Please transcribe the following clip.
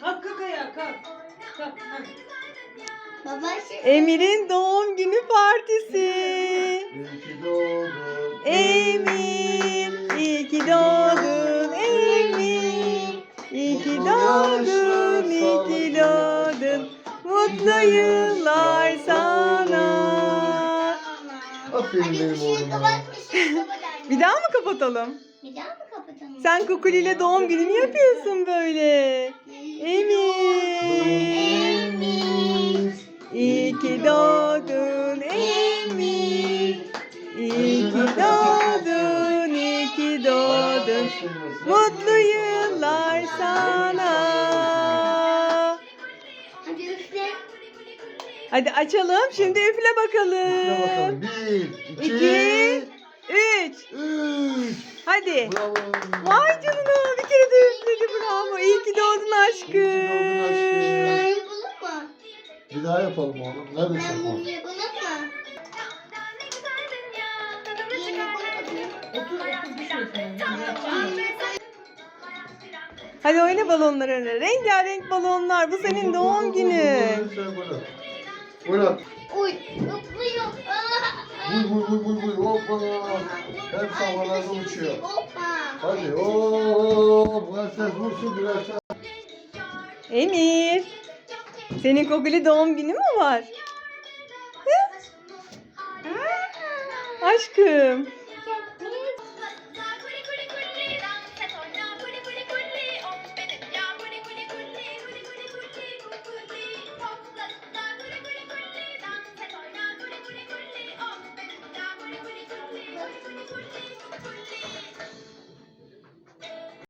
Kalk kalk ayağa kalk. Kalk. Baba şimdi. Emir'in doğum günü partisi. İyi ki doğdun. Emir, iyi ki doğdun Emir. İyi ki doğdun, iyi ki doğdun. Mutlu yıllar sana. Aferin benim oğluma. Bir daha mı kapatalım? Bir daha mı kapatalım? Sen Kukuli ile doğum gününü yapıyorsun böyle. Mutlu yıllar sana. Hadi açalım. Şimdi üfle bakalım. bakalım. Bir, iki, İki, üç. üç. Hadi. Bravo. Vay canına bir kere de üfledi bravo. İyi ki doğdun aşkım. İyi ki doğdun aşkım. Ben yapalım mı? Bir daha yapalım oğlum. Nerede Ben bunu Otur düşüyorsun. Hadi oyna balonları. Rengarenk balonlar. Bu senin doğum günün. Oynat. Uy, zıplıyor. Vur vur vur vur vur. Hoppa. Hep havalarda uçuyor. Hoppa. Hadi. Oo, Prenses vursun prenses. Emir. Senin Kukuli doğum günü mü var? Hı? Aşkım.